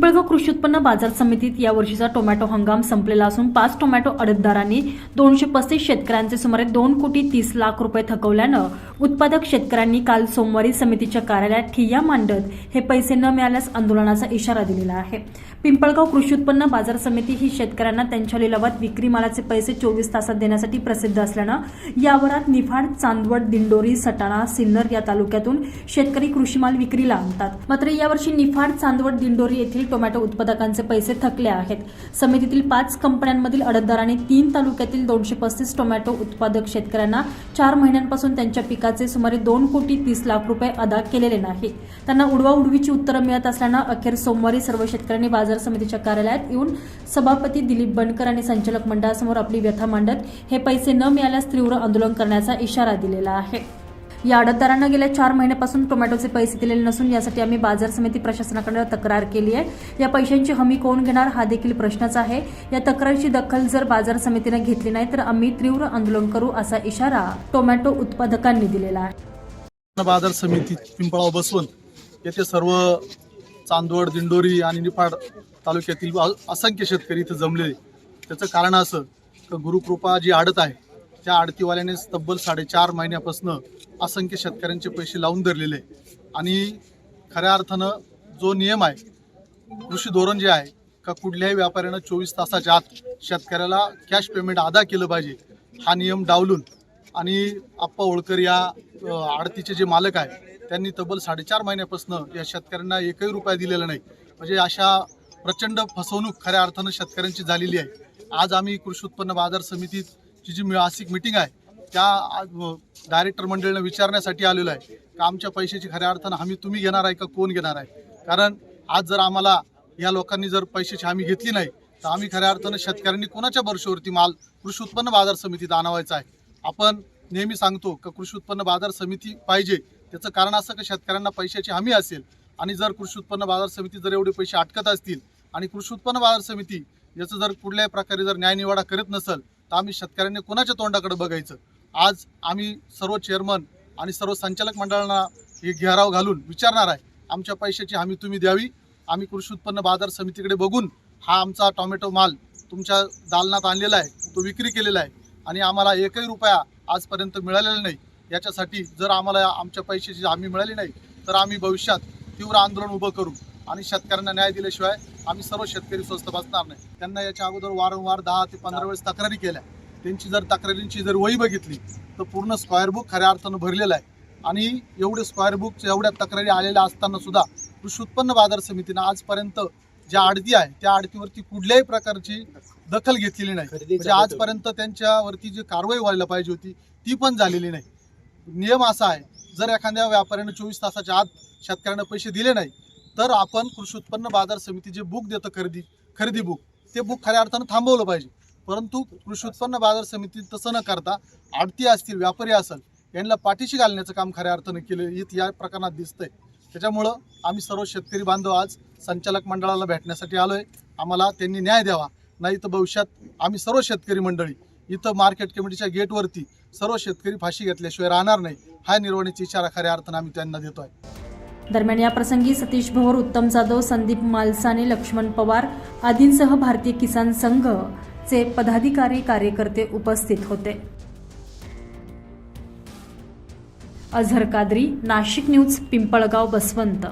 पिंपळगाव कृषी उत्पन्न बाजार समितीत या वर्षीचा टोमॅटो हंगाम संपलेला असून पाच टोमॅटो अडतदारांनी दोनशे पस्तीस शेतकऱ्यांचे सुमारे दोन कोटी तीस लाख रुपये थकवल्यानं उत्पादक शेतकऱ्यांनी काल सोमवारी समितीच्या कार्यालयात ठिय्या मांडत हे पैसे न मिळाल्यास आंदोलनाचा इशारा दिलेला आहे. पिंपळगाव कृषी उत्पन्न बाजार समिती ही शेतकऱ्यांना त्यांच्या लिलावात विक्री मालाचे पैसे चोवीस तासात देण्यासाठी प्रसिद्ध असल्यानं यावरात निफाड चांदवड दिंडोरी सटाणा सिन्नर या तालुक्यातून शेतकरी कृषी माल विक्रीला आणतात मात्र यावर्षी निफाड चांदवड दिंडोरी येथील टोमॅटो उत्पादकांचे पैसे थकले आहेत. समितीतील पाच कंपन्यांमधील अडतदारांनी तीन तालुक्यातील दोनशे पस्तीस टोमॅटो उत्पादक शेतकऱ्यांना चार महिन्यांपासून त्यांच्या खर्चाचे सुमारे दोन कोटी तीस लाख रुपये अदा केलेले नाही. त्यांना उडवाउडवीची उत्तरं मिळत असल्यानं अखेर सोमवारी सर्व शेतकऱ्यांनी बाजार समितीच्या कार्यालयात येऊन सभापती दिलीप बनकर आणि संचालक मंडळासमोर आपली व्यथा मांडत हे पैसे न मिळाल्यास तीव्र आंदोलन करण्याचा इशारा दिलेला आहे. या अडतदारांना गेल्या चार महिन्यापासून टोमॅटोचे पैसे दिलेले नसून यासाठी आम्ही बाजार समिती प्रशासनाकडे तक्रार केली आहे. या पैशांची हमी कोण घेणार हा देखील प्रश्नच आहे. या तक्रारीची दखल जर बाजार समितीने घेतली नाही तर आम्ही तीव्र आंदोलन करू असा इशारा टोमॅटो उत्पादकांनी दिलेला आहे. बाजार समिती पिंपळाव बसवून येथे सर्व चांदवड दिंडोरी आणि निफाड तालुक्यातील असंख्य शेतकरी इथं जमलेले. त्याचं कारण असं गुरुकृपा जी आडत आहे त्या आडतीवाल्याने तब्बल साडेचार महिन्यापासून असंख्य शेतकऱ्यांचे पैसे लावून धरलेले आहे. आणि खऱ्या अर्थानं जो नियम आहे कृषी धोरण जे आहे का कुठल्याही व्यापाऱ्यानं चोवीस तासाच्या आत शेतकऱ्याला कॅश पेमेंट अदा केलं पाहिजे हा नियम डावलून आणि आप्पा होळकर या आडतीचे जे मालक आहे त्यांनी तब्बल साडेचार महिन्यापासून या शेतकऱ्यांना एकही रुपया दिलेला नाही म्हणजे अशा प्रचंड फसवणूक खऱ्या अर्थानं शेतकऱ्यांची झालेली आहे आज आम्ही कृषी उत्पन्न बाजार समितीत जी मासिक मिटिंग आहे त्या डायरेक्टर मंडळीनं विचारण्यासाठी आलेलो आहे का आमच्या पैशाची खऱ्या अर्थानं हमी तुम्ही घेणार आहे का कोण घेणार आहे? कारण आज जर आम्हाला या लोकांनी जर पैशाची हमी घेतली नाही तर आम्ही खऱ्या अर्थानं शेतकऱ्यांनी कोणाच्या वर्षावरती माल कृषी उत्पन्न बाजार समितीत आणावायचा आहे? आपण नेहमी सांगतो का कृषी उत्पन्न बाजार समिती पाहिजे त्याचं कारण असं का शेतकऱ्यांना पैशाची हमी असेल? आणि जर कृषी उत्पन्न बाजार समिती जर एवढे पैसे अटकत असतील आणि कृषी उत्पन्न बाजार समिती याचं जर कुठल्याही प्रकारे जर न्यायनिवाडा करत नसेल तर आम्ही शेतकऱ्यांनी कोणाच्या तोंडाकडे बघायचं? आज आम्ही सर्व चेअरमन आणि सर्व संचालक मंडळांना हे घेराव घालून विचारणार आहे. आमच्या पैशाची हमी तुम्ही द्यावी. आम्ही कृषी उत्पन्न बाजार समितीकडे बघून हा आमचा टॉमॅटो माल तुमच्या दालनात आणलेला आहे. तो विक्री केलेला आहे. आणि आम्हाला एकही रुपया आजपर्यंत मिळालेला नाही. याच्यासाठी जर आम्हाला आमच्या पैशाची हमी मिळाली नाही तर आम्ही भविष्यात तीव्र आंदोलन उभं करू. आणि शेतकऱ्यांना न्याय दिल्याशिवाय आम्ही सर्व शेतकरी स्वस्त बसणार नाही. त्यांना याच्या अगोदर वारंवार दहा ते पंधरा वेळेस तक्रारी केल्या. त्यांची जर तक्रारींची जर वही बघितली तर पूर्ण स्क्वेअर बुक खऱ्या अर्थानं भरलेलं आहे. आणि एवढे स्क्वेअर बुक एवढ्या तक्रारी आलेल्या असताना सुद्धा कृषी उत्पन्न बाजार समितीनं आजपर्यंत ज्या आडती आहे त्या आडतीवरती कुठल्याही प्रकारची दखल घेतलेली नाही. म्हणजे आजपर्यंत त्यांच्यावरती जी कारवाई व्हायला पाहिजे होती ती पण झालेली नाही. नियम असा आहे जर एखाद्या व्यापाऱ्यानं चोवीस तासाच्या आत शेतकऱ्यांना पैसे दिले नाही तर आपण कृषी उत्पन्न बाजार समिती जे बुक देतं खरेदी खरेदी बुक ते बुक खऱ्या अर्थानं थांबवलं पाहिजे. परंतु कृषी उत्पन्न बाजार समिती तसं न करता आडती असतील व्यापारी असेल यांना पाठीशी घालण्याचं काम खऱ्या अर्थानं केलं इथं या प्रकरणात दिसतंय. त्याच्यामुळं आम्ही सर्व शेतकरी बांधव आज संचालक मंडळाला भेटण्यासाठी आलो आहे आम्हाला त्यांनी न्याय द्यावा. नाही तर भविष्यात आम्ही सर्व शेतकरी मंडळी इथं मार्केट कमिटीच्या गेटवरती सर्व शेतकरी फाशी घेतल्याशिवाय राहणार नाही हा निर्वाणीची इशारा खऱ्या अर्थानं आम्ही त्यांना देतो आहे दरम्यान या प्रसंगी सतीश भवर उत्तम जाधव संदीप मालसाने लक्ष्मण पवार आदींसह भारतीय किसान संघ चे पदाधिकारी कार्यकर्ते उपस्थित होते. अझर कादरी नाशिक न्यूज पिंपळगाव बसवंत.